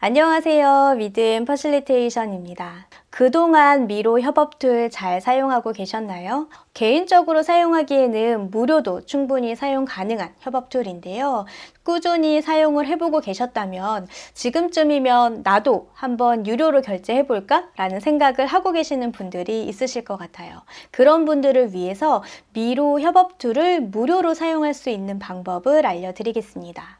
안녕하세요. 믿음 퍼실리테이션입니다. 그동안 미로 협업 툴 잘 사용하고 계셨나요? 개인적으로 사용하기에는 무료도 충분히 사용 가능한 협업 툴인데요. 꾸준히 사용을 해보고 계셨다면 지금쯤이면 나도 한번 유료로 결제해볼까? 라는 생각을 하고 계시는 분들이 있으실 것 같아요. 그런 분들을 위해서 미로 협업 툴을 무료로 사용할 수 있는 방법을 알려드리겠습니다.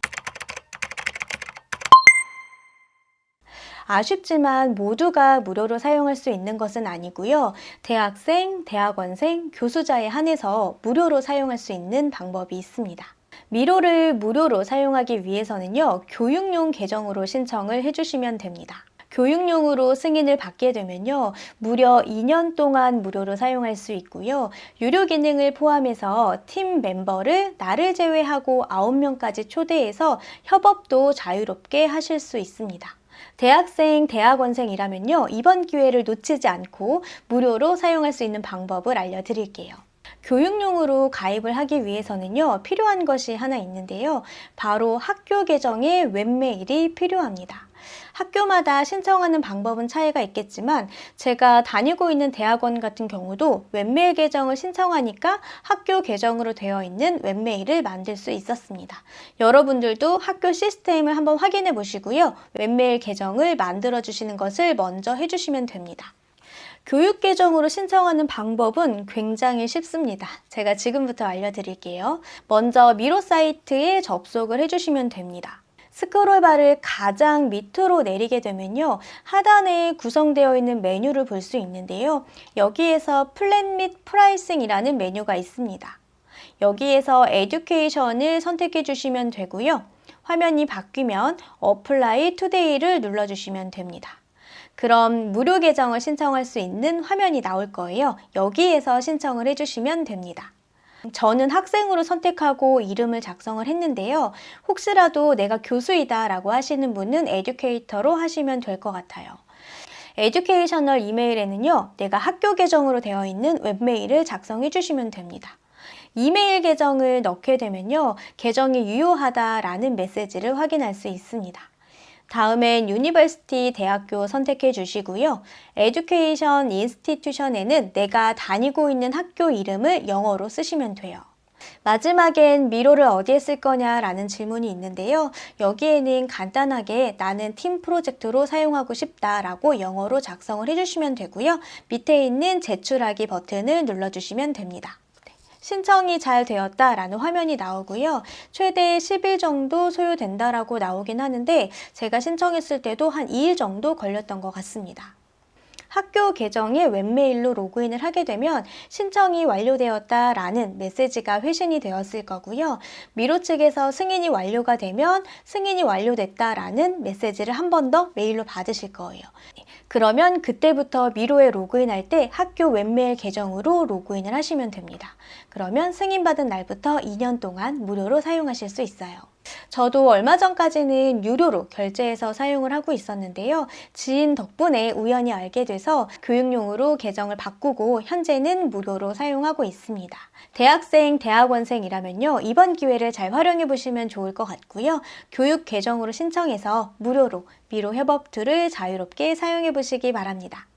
아쉽지만 모두가 무료로 사용할 수 있는 것은 아니고요. 대학생, 대학원생, 교수자에 한해서 무료로 사용할 수 있는 방법이 있습니다. 미로를 무료로 사용하기 위해서는요, 교육용 계정으로 신청을 해주시면 됩니다. 교육용으로 승인을 받게 되면요, 무려 2년 동안 무료로 사용할 수 있고요, 유료 기능을 포함해서 팀 멤버를 나를 제외하고 9명까지 초대해서 협업도 자유롭게 하실 수 있습니다. 대학생, 대학원생이라면요, 이번 기회를 놓치지 않고 무료로 사용할 수 있는 방법을 알려드릴게요. 교육용으로 가입을 하기 위해서는요, 필요한 것이 하나 있는데요. 바로 학교 계정의 웹메일이 필요합니다. 학교마다 신청하는 방법은 차이가 있겠지만 제가 다니고 있는 대학원 같은 경우도 웹메일 계정을 신청하니까 학교 계정으로 되어 있는 웹메일을 만들 수 있었습니다. 여러분들도 학교 시스템을 한번 확인해 보시고요. 웹메일 계정을 만들어 주시는 것을 먼저 해주시면 됩니다. 교육 계정으로 신청하는 방법은 굉장히 쉽습니다. 제가 지금부터 알려드릴게요. 먼저 미로 사이트에 접속을 해주시면 됩니다. 스크롤바를 가장 밑으로 내리게 되면요. 하단에 구성되어 있는 메뉴를 볼 수 있는데요. 여기에서 플랜 및 프라이싱이라는 메뉴가 있습니다. 여기에서 에듀케이션을 선택해 주시면 되고요. 화면이 바뀌면 어플라이 투데이를 눌러 주시면 됩니다. 그럼 무료 계정을 신청할 수 있는 화면이 나올 거예요. 여기에서 신청을 해주시면 됩니다. 저는 학생으로 선택하고 이름을 작성을 했는데요. 혹시라도 내가 교수이다 라고 하시는 분은 에듀케이터로 하시면 될 것 같아요. 에듀케이셔널 이메일에는요, 내가 학교 계정으로 되어 있는 웹메일을 작성해 주시면 됩니다. 이메일 계정을 넣게 되면요, 계정이 유효하다라는 메시지를 확인할 수 있습니다. 다음엔 유니버시티 대학교 선택해 주시고요. 에듀케이션 인스티튜션에는 내가 다니고 있는 학교 이름을 영어로 쓰시면 돼요. 마지막엔 미로를 어디에 쓸 거냐라는 질문이 있는데요. 여기에는 간단하게 나는 팀 프로젝트로 사용하고 싶다라고 영어로 작성을 해주시면 되고요. 밑에 있는 제출하기 버튼을 눌러주시면 됩니다. 신청이 잘 되었다라는 화면이 나오고요. 최대 10일 정도 소요된다라고 나오긴 하는데 제가 신청했을 때도 한 2일 정도 걸렸던 것 같습니다. 학교 계정에 웹메일로 로그인을 하게 되면 신청이 완료되었다라는 메시지가 회신이 되었을 거고요. 미로 측에서 승인이 완료가 되면 승인이 완료됐다라는 메시지를 한 번 더 메일로 받으실 거예요. 그러면 그때부터 미로에 로그인할 때 학교 웹메일 계정으로 로그인을 하시면 됩니다. 그러면 승인받은 날부터 2년 동안 무료로 사용하실 수 있어요. 저도 얼마 전까지는 유료로 결제해서 사용을 하고 있었는데요. 지인 덕분에 우연히 알게 돼서 교육용으로 계정을 바꾸고 현재는 무료로 사용하고 있습니다. 대학생, 대학원생이라면요. 이번 기회를 잘 활용해 보시면 좋을 것 같고요. 교육 계정으로 신청해서 무료로 미로 협업 툴을 자유롭게 사용해 보시기 바랍니다.